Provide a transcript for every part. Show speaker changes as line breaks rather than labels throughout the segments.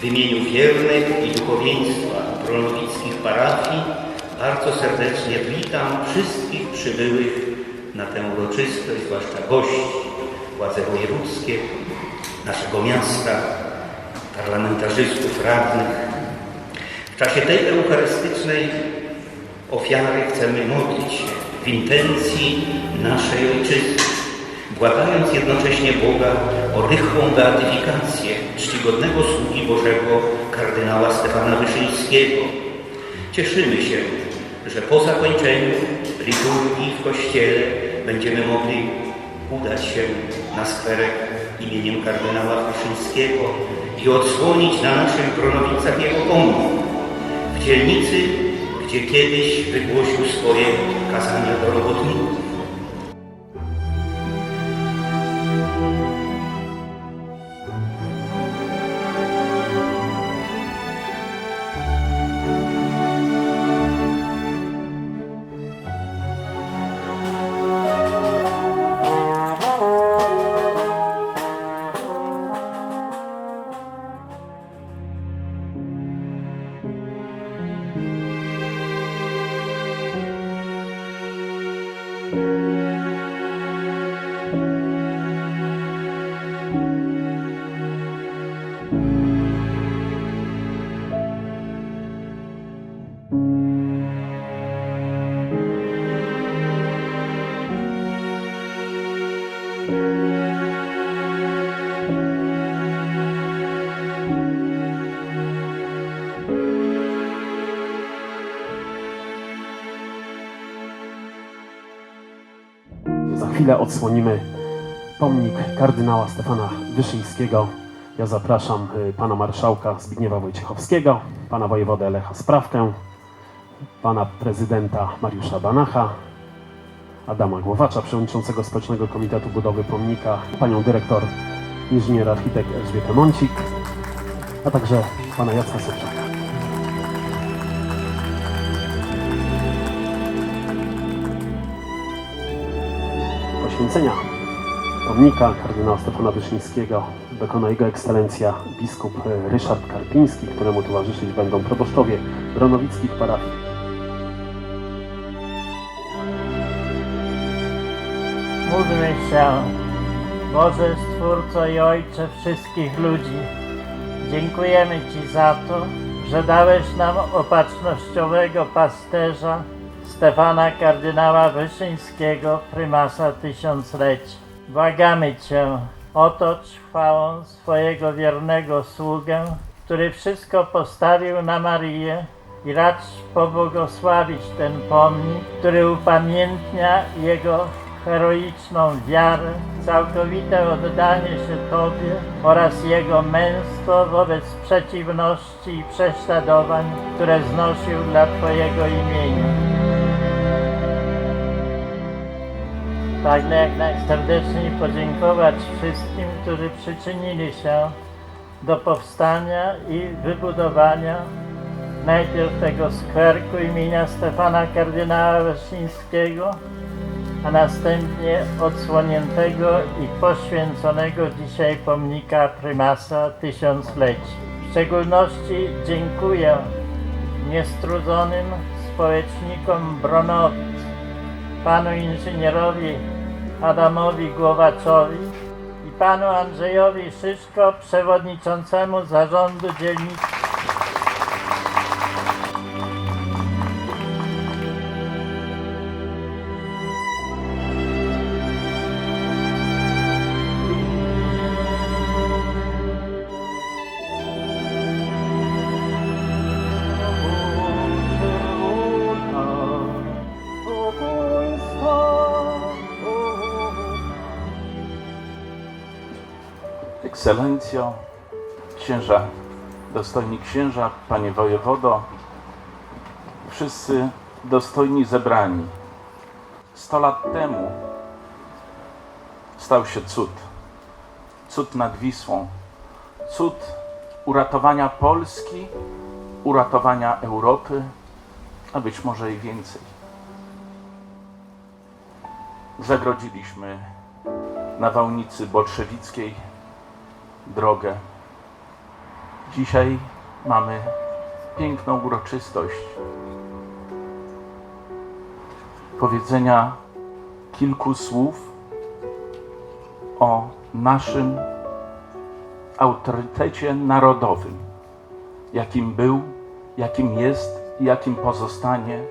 W imieniu wiernych i duchowieństwa brolowickich parafii bardzo serdecznie witam wszystkich przybyłych na tę uroczystość, zwłaszcza gości, władze wojewódzkie naszego miasta, parlamentarzystów, radnych. W czasie tej eucharystycznej ofiary chcemy modlić się w intencji naszej Ojczyzny, błagając jednocześnie Boga o rychłą beatyfikację czcigodnego sługi Bożego kardynała Stefana Wyszyńskiego. Cieszymy się, że po zakończeniu liturgii w Kościele będziemy mogli udać się na skwerek imieniem kardynała Wyszyńskiego i odsłonić na naszych Bronowicach jego pomnik w dzielnicy, gdzie kiedyś wygłosił swoje kazania do robotników.
Za chwilę odsłonimy pomnik kardynała Stefana Wyszyńskiego. Ja zapraszam y, pana marszałka Zbigniewa Wojciechowskiego, pana wojewodę Lecha Sprawkę, pana prezydenta Mariusza Banacha, Adama Głowacza, przewodniczącego Społecznego Komitetu Budowy Pomnika, panią dyrektor inżynier architekt Elżbietę Mącik, a także pana Jacka Sobczaka. Poświęcenia pomnika kardynała Stefana Wyszyńskiego dokona Jego Ekscelencja biskup e, Ryszard Karpiński, któremu towarzyszyć będą proboszczowie bronowickich parafii.
Módlmy się, Boże Stwórco i Ojcze wszystkich ludzi. Dziękujemy Ci za to, że dałeś nam opatrznościowego pasterza Stefana kardynała Wyszyńskiego, prymasa tysiącleci. Błagamy Cię, otocz chwałą swojego wiernego sługę, który wszystko postawił na Marię i racz pobłogosławić ten pomnik, który upamiętnia jego heroiczną wiarę, całkowite oddanie się Tobie oraz jego męstwo wobec przeciwności i prześladowań, które znosił dla Twojego imienia. Pragnę jak najserdeczniej podziękować wszystkim, którzy przyczynili się do powstania i wybudowania najpierw tego skwerku imienia Stefana kardynała Wyszyńskiego, a następnie odsłoniętego i poświęconego dzisiaj pomnika prymasa tysiącleci. W szczególności dziękuję niestrudzonym społecznikom Bronowic, panu inżynierowi Adamowi Głowaczowi i panu Andrzejowi Szyszko, przewodniczącemu zarządu dzielnicy.
Ekscelencjo, księża, dostojni księża, panie wojewodo, wszyscy dostojni zebrani. Sto lat temu stał się cud. Cud nad Wisłą. Cud uratowania Polski, uratowania Europy, a być może i więcej. Zagrodziliśmy nawałnicy bolszewickiej drogę. Dzisiaj mamy piękną uroczystość powiedzenia kilku słów o naszym autorytecie narodowym, jakim był, jakim jest i jakim pozostanie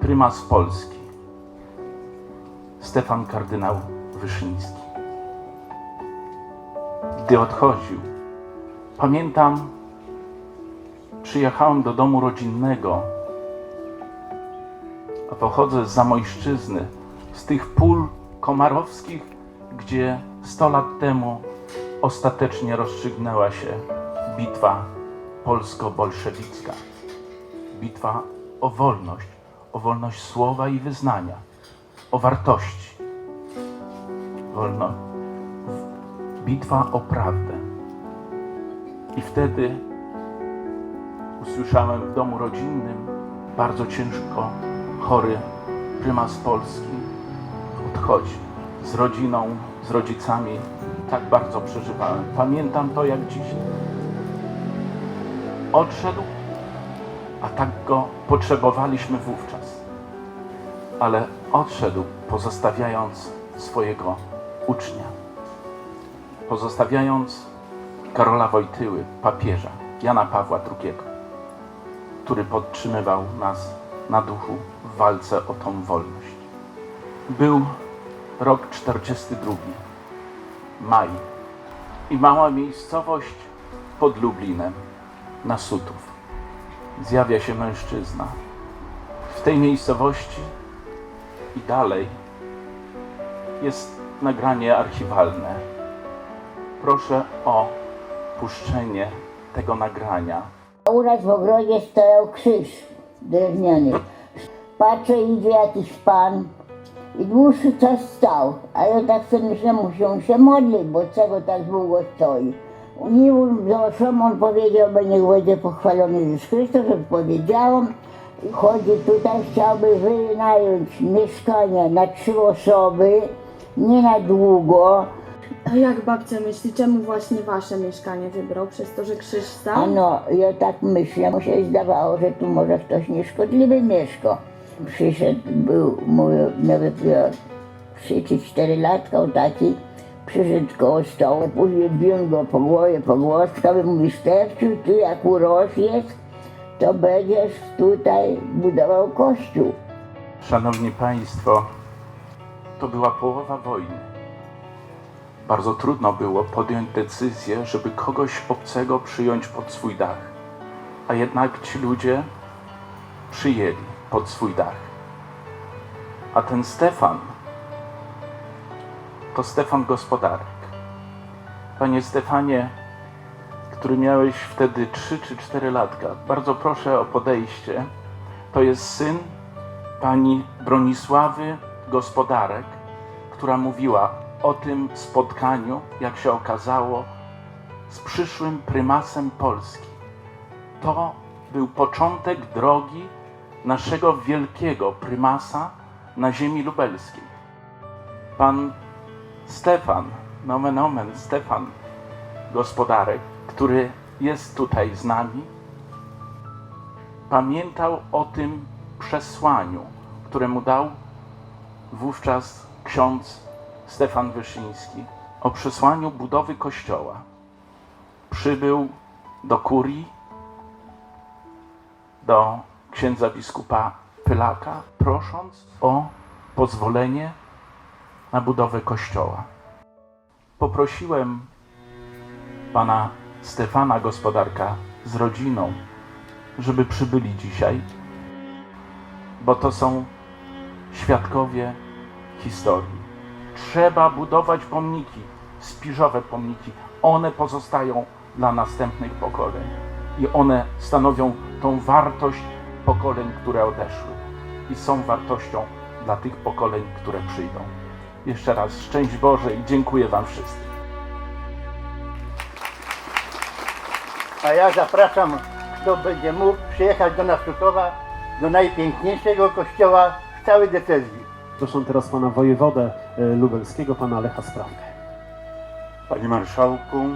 prymas Polski, Stefan kardynał Wyszyński. Gdy odchodził, pamiętam, przyjechałem do domu rodzinnego, a pochodzę z Zamojszczyzny, z tych pól komarowskich, gdzie 100 lat temu ostatecznie rozstrzygnęła się bitwa polsko-bolszewicka. Bitwa o wolność, o wolność słowa i wyznania, o wartości. Wolno, bitwa o prawdę. I wtedy usłyszałem w domu rodzinnym bardzo ciężko chory prymas Polski odchodzi z rodziną, z rodzicami. Tak bardzo przeżywałem. Pamiętam to jak dziś. Odszedł, a tak go potrzebowaliśmy wówczas. Ale odszedł, pozostawiając swojego ucznia. Pozostawiając Karola Wojtyły, papieża, Jana Pawła II, który podtrzymywał nas na duchu w walce o tą wolność. Był rok 42, maj i mała miejscowość pod Lublinem, na Sutów. Zjawia się mężczyzna. W tej miejscowości i dalej jest nagranie archiwalne. Proszę o puszczenie tego nagrania.
U nas w ogrodzie stał krzyż drewniany. Patrzę, idzie jakiś pan i dłuższy czas stał. A ja tak sobie myślę, muszę się modlić, bo czego tak długo stoi. Nie doszłam, on powiedział, że niech będzie pochwalony Jezus Chrystus, że powiedziałam. Chodzi tutaj, chciałby wynająć mieszkanie na trzy osoby, nie na długo.
A jak babcia myśli, czemu właśnie wasze mieszkanie wybrał? Przez to, że krzyż stał?
Ano, ja tak myślę, mu się zdawało, że tu może ktoś nieszkodliwy mieszka. Przyszedł, był mój, nawet ja, 3 czy 4 latka, o taki, przyszedł koło stołu, później biłem go po głowie, po głoskach, mówi, Stefciu, ty jak urosniesz, to będziesz tutaj budował kościół.
Szanowni Państwo, to była połowa wojny. Bardzo trudno było podjąć decyzję, żeby kogoś obcego przyjąć pod swój dach. A jednak ci ludzie przyjęli pod swój dach. A ten Stefan to Stefan Gospodarek. Panie Stefanie, który miałeś wtedy 3 czy 4 latka, bardzo proszę o podejście. To jest syn pani Bronisławy Gospodarek, która mówiła o tym spotkaniu, jak się okazało, z przyszłym prymasem Polski. To był początek drogi naszego wielkiego prymasa na ziemi lubelskiej. Pan Stefan, nomen omen Stefan Gospodarek, który jest tutaj z nami, pamiętał o tym przesłaniu, które mu dał wówczas ksiądz Stefan Wyszyński, o przesłaniu budowy kościoła. Przybył do kurii, do księdza biskupa Pylaka, prosząc o pozwolenie na budowę kościoła. Poprosiłem pana Stefana Gospodarka z rodziną, żeby przybyli dzisiaj, bo to są świadkowie historii. Trzeba budować pomniki, spiżowe pomniki. One pozostają dla następnych pokoleń i one stanowią tą wartość pokoleń, które odeszły i są wartością dla tych pokoleń, które przyjdą. Jeszcze raz szczęść Boże i dziękuję Wam wszystkim.
A ja zapraszam, kto będzie mógł przyjechać do nas Sutowa, do najpiękniejszego kościoła w całej decyzji.
Proszę teraz pana wojewodę lubelskiego, pana Lecha Sprawkę.
Panie Marszałku,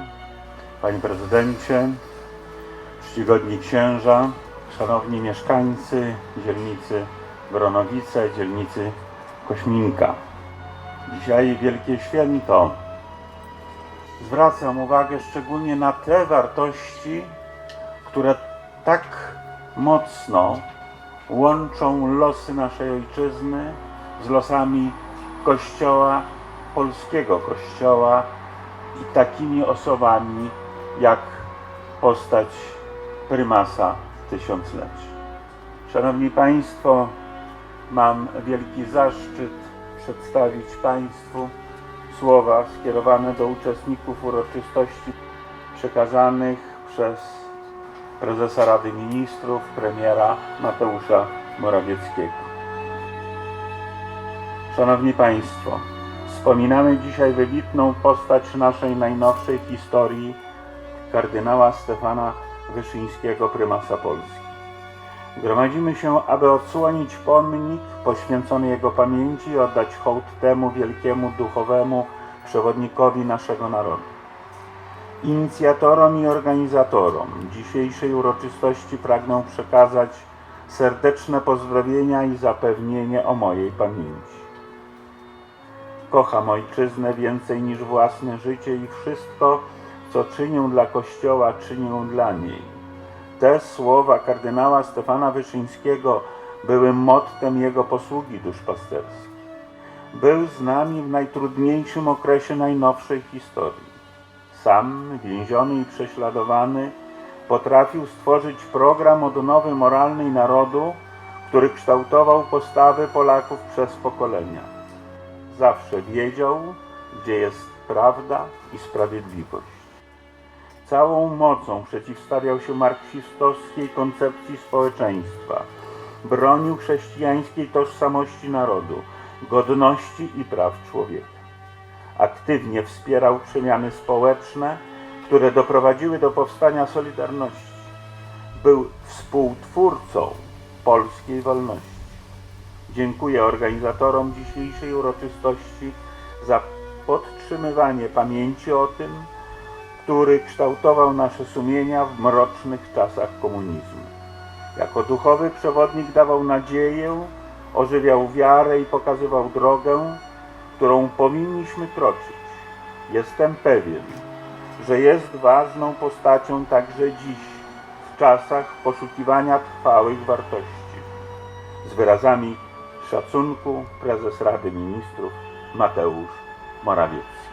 Panie Prezydencie, czcigodni księża, szanowni mieszkańcy dzielnicy Bronowice, dzielnicy Kośminka. Dzisiaj wielkie święto. Zwracam uwagę szczególnie na te wartości, które tak mocno łączą losy naszej ojczyzny z losami Kościoła, polskiego Kościoła i takimi osobami jak postać prymasa tysiącleci. Szanowni Państwo, mam wielki zaszczyt przedstawić Państwu słowa skierowane do uczestników uroczystości przekazanych przez prezesa Rady Ministrów, premiera Mateusza Morawieckiego. Szanowni Państwo, wspominamy dzisiaj wybitną postać naszej najnowszej historii, kardynała Stefana Wyszyńskiego, prymasa Polski. Gromadzimy się, aby odsłonić pomnik poświęcony jego pamięci i oddać hołd temu wielkiemu duchowemu przewodnikowi naszego narodu. Inicjatorom i organizatorom dzisiejszej uroczystości pragnę przekazać serdeczne pozdrowienia i zapewnienie o mojej pamięci. Kocham ojczyznę więcej niż własne życie i wszystko, co czynię dla Kościoła, czynię dla niej. Te słowa kardynała Stefana Wyszyńskiego były mottem jego posługi duszpasterskiej. Był z nami w najtrudniejszym okresie najnowszej historii. Sam, więziony i prześladowany, potrafił stworzyć program odnowy moralnej narodu, który kształtował postawy Polaków przez pokolenia. Zawsze wiedział, gdzie jest prawda i sprawiedliwość. Całą mocą przeciwstawiał się marksistowskiej koncepcji społeczeństwa. Bronił chrześcijańskiej tożsamości narodu, godności i praw człowieka. Aktywnie wspierał przemiany społeczne, które doprowadziły do powstania Solidarności. Był współtwórcą polskiej wolności. Dziękuję organizatorom dzisiejszej uroczystości za podtrzymywanie pamięci o tym, który kształtował nasze sumienia w mrocznych czasach komunizmu. Jako duchowy przewodnik dawał nadzieję, ożywiał wiarę i pokazywał drogę, którą powinniśmy kroczyć. Jestem pewien, że jest ważną postacią także dziś, w czasach poszukiwania trwałych wartości. Z wyrazami szacunku prezes Rady Ministrów Mateusz Morawiecki.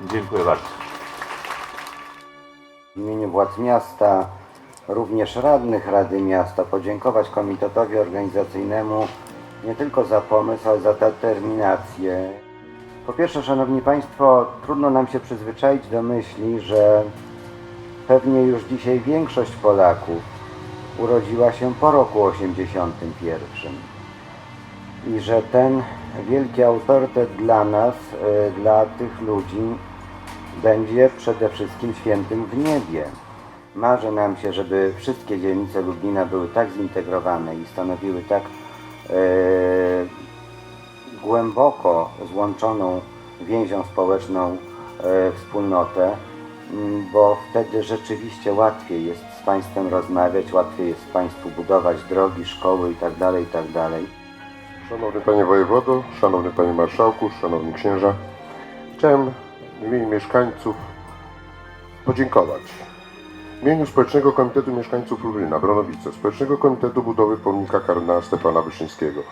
Dziękuję bardzo.
W imieniu władz miasta, również radnych Rady Miasta, podziękować komitetowi organizacyjnemu nie tylko za pomysł, ale za determinację. Po pierwsze, Szanowni Państwo, trudno nam się przyzwyczaić do myśli, że pewnie już dzisiaj większość Polaków urodziła się po roku 81 i że ten wielki autorytet dla nas, y, dla tych ludzi, będzie przede wszystkim świętym w niebie. Marzy nam się, żeby wszystkie dzielnice Lublina były tak zintegrowane i stanowiły tak e, głęboko złączoną więzią społeczną e, wspólnotę, bo wtedy rzeczywiście łatwiej jest z Państwem rozmawiać, łatwiej jest Państwu budować drogi, szkoły itd. itd.
Szanowny Panie Wojewodo, Szanowny Panie Marszałku, Szanowni Księża, chciałem w imieniu mieszkańców podziękować. W imieniu Społecznego Komitetu Mieszkańców Lublina, Bronowice, Społecznego Komitetu Budowy Pomnika kardynała Stefana Wyszyńskiego,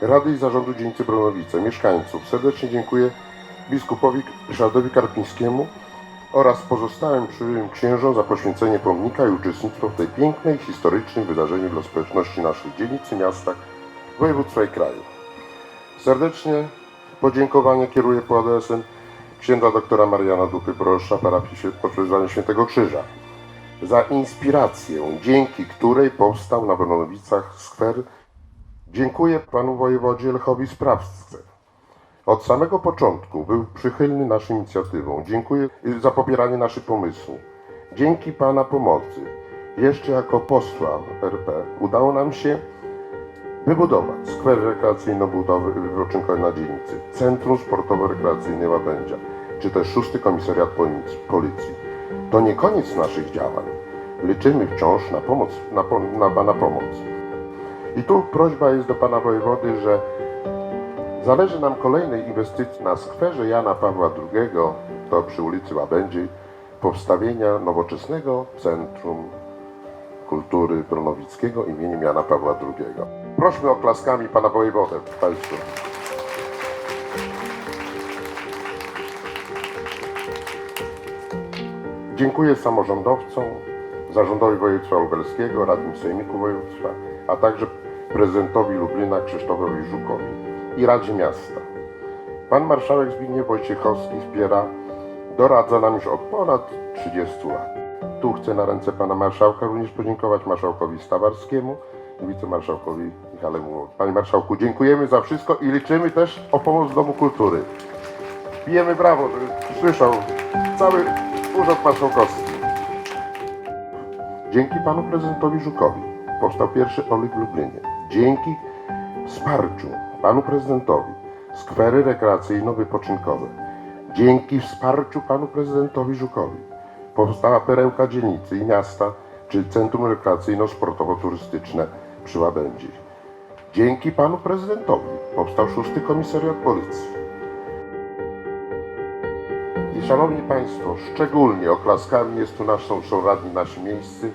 Rady i Zarządu Dzielnicy Bronowice, mieszkańców serdecznie dziękuję biskupowi Ryszardowi Karpińskiemu oraz pozostałym przybyłym księżom za poświęcenie pomnika i uczestnictwo w tej pięknej, historycznym wydarzeniu dla społeczności naszej dzielnicy, miasta, województwa i kraju. Serdecznie podziękowanie kieruję pod adresem księdza doktora Mariana Dupy, proboszcza parafii Poczężania Świętego Krzyża, za inspirację, dzięki której powstał na Bronowicach skwer. Dziękuję panu wojewodzie Lechowi Sprawce. Od samego początku był przychylny naszym inicjatywom. Dziękuję za popieranie naszych pomysłów. Dzięki pana pomocy, jeszcze jako posła RP, udało nam się wybudować skwer rekreacyjno-wypoczynkowy na dzielnicy, Centrum Sportowo-Rekreacyjne Łabędzia, czy też szósty komisariat Polic- Policji. To nie koniec naszych działań. Liczymy wciąż na pomoc, na, na Pana pomoc. I tu prośba jest do Pana Wojewody, że zależy nam kolejnej inwestycji na skwerze Jana Pawła II, to przy ulicy Łabędziej, powstawienia nowoczesnego Centrum Kultury Bronowickiego imieniem Jana Pawła II. Prośmy oklaskami Pana Wojewodę Państwu. Dziękuję samorządowcom, zarządowi województwa lubelskiego, radnym sejmiku województwa, a także prezydentowi Lublina Krzysztofowi Żukowi i Radzie Miasta. Pan marszałek Zbigniew Wojciechowski wspiera, doradza nam już od ponad 30 lat. Tu chcę na ręce pana marszałka również podziękować marszałkowi Stawarskiemu i wicemarszałkowi Michalemu. Panie marszałku, dziękujemy za wszystko i liczymy też o pomoc Domu Kultury. Bijemy brawo, żeby słyszał cały Urząd Marszałkowski. Dzięki panu prezydentowi Żukowi powstał pierwszy OLIK w Lublinie. Dzięki wsparciu panu prezydentowi skwery rekreacyjno-wypoczynkowe. Dzięki wsparciu panu prezydentowi Żukowi powstała perełka dzielnicy i miasta, czy Centrum Rekreacyjno-Sportowo-Turystyczne przy Łabędzi. Dzięki panu prezydentowi powstał szósty komisariat policji. I szanowni państwo, szczególnie oklaskami jest tu naszą są radni nasi miejscy,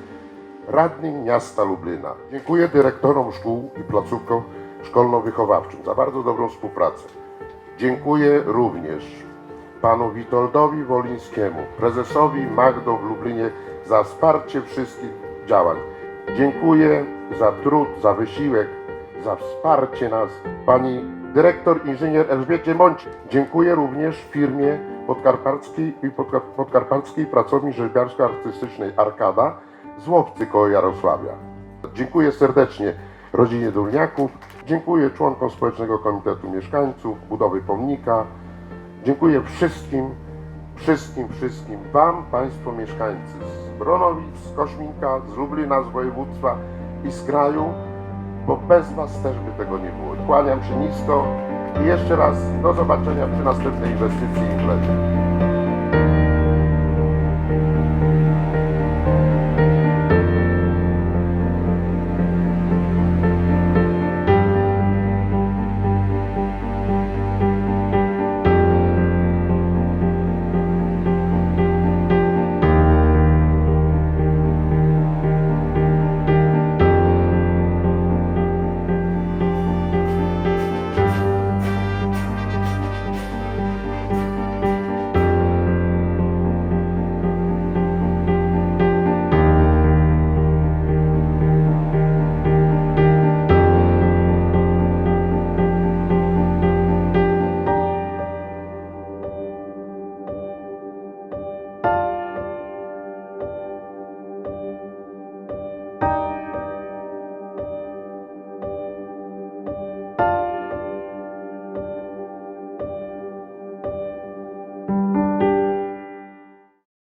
radnym miasta Lublina. Dziękuję dyrektorom szkół i placówkom szkolno-wychowawczym za bardzo dobrą współpracę. Dziękuję również panu Witoldowi Wolińskiemu, prezesowi Magdo w Lublinie za wsparcie wszystkich działań. Dziękuję za trud, za wysiłek, za wsparcie nas pani dyrektor inżynier Elżbiecie Mąci. Dziękuję również firmie podkarpackiej i podkar- podkarpackiej pracowni rzeźbiarsko-artystycznej Arkada z Łowcy koło Jarosławia. Dziękuję serdecznie rodzinie Dolniaków, dziękuję członkom Społecznego Komitetu Mieszkańców, budowy pomnika, dziękuję wszystkim, wszystkim, wszystkim Wam, Państwo mieszkańcy z Bronowic, z Kośminka, z Lublina, z województwa i z kraju, bo bez Was też by tego nie było. Kłaniam się nisko i jeszcze raz do zobaczenia przy następnej inwestycji i imprezie.